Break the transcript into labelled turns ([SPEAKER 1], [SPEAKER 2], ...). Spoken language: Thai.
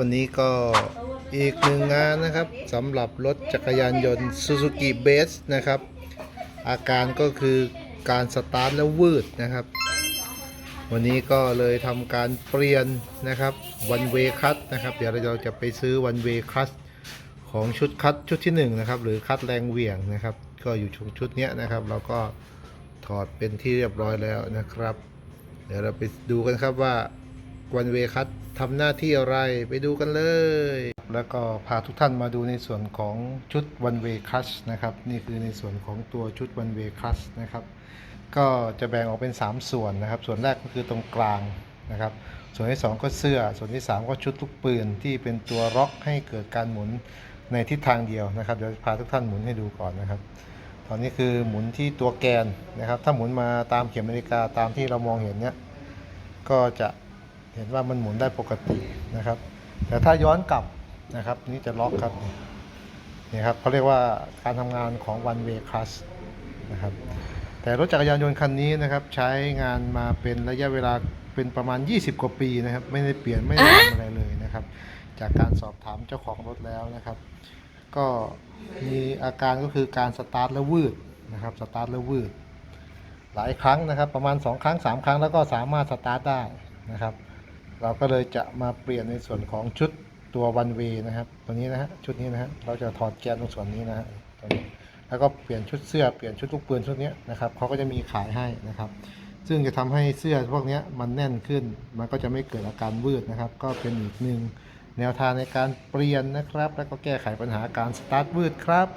[SPEAKER 1] วันนี้ก็อีกหนึ่งงานนะครับสำหรับรถจักรยานยนต์ Suzuki b a s นะครับ อาการก็คือการสตาร์ทแล้ววืดนะครับ วันนี้ก็เลยทำการเปลี่ยนนะครับ one way cut นะครับ เดี๋ยวเราจะไปซื้อ one way cut ของชุดคัดชุดที่หนึ่งนะครับหรือคัดแรงเหวี่ยงนะครับ ก็อยู่ชุดชุดนี้นะครับ เราก็ถอดเป็นที่เรียบร้อยแล้วนะครับ เดี๋ยวเราไปดูกันครับว่า วันเวคัตทำหน้าที่อะไรไปดูกันเลย แล้วก็พาทุกท่านมาดูในส่วนของชุด one way clutch นะครับ นี่คือในส่วนของตัวชุด one way clutch นะครับ ก็จะแบ่งออกเป็น 3 ส่วนนะครับ ส่วนแรกก็คือตรงกลางนะครับ ส่วนที่ 2 ก็เสื้อ ส่วนที่ 3 ก็ชุดลูกปืนที่เป็นตัวล็อกให้เกิดการหมุนในทิศทางเดียวนะครับ เดี๋ยวพาทุกท่านหมุนให้ดูก่อนนะครับ ตอนนี้คือหมุนที่ตัวแกนนะครับ ถ้าหมุนมาตามเข็มนาฬิกาตามที่เรามองเห็นเนี้ย ก็จะ เห็นว่ามันหมุนได้ปกตินะครับ แต่ถ้าย้อนกลับนะครับนี่จะล็อกครับนี่ครับเขาเรียกว่าการทำงานของ one way clutch นะครับแต่รถจักรยานยนต์คันนี้นะครับใช้งานมาเป็นระยะเวลาเป็นประมาณ 20 กว่าปีนะครับ ไม่ได้เปลี่ยนไม่ได้ทำอะไรเลยนะครับ จากการสอบถามเจ้าของรถแล้วนะครับ ก็มีอาการก็คือการสตาร์ทแล้ววืดนะครับสตาร์ทแล้ววืดหลายครั้งนะครับ ประมาณ 2 ครั้ง 3 ครั้งแล้วก็สามารถสตาร์ทได้นะครับ เราก็เลยจะมาเปลี่ยนในส่วนของชุดตัววันเวนะครับตัวนี้นะฮะชุดนี้นะฮะเราจะถอดแกนตรงส่วนนี้นะฮะตัวนี้แล้วก็เปลี่ยนชุดเสื้อเปลี่ยนชุดลูกปืนชุดนี้นะครับเขาก็จะมีขายให้นะครับ ซึ่งจะทำให้เสื้อพวกนี้มันแน่นขึ้น มันก็จะไม่เกิดอาการวืดนะครับ ก็เป็นอีกหนึ่งแนวทางในการเปลี่ยนนะครับ แล้วก็แก้ไขปัญหาการสตาร์ทวืดครับ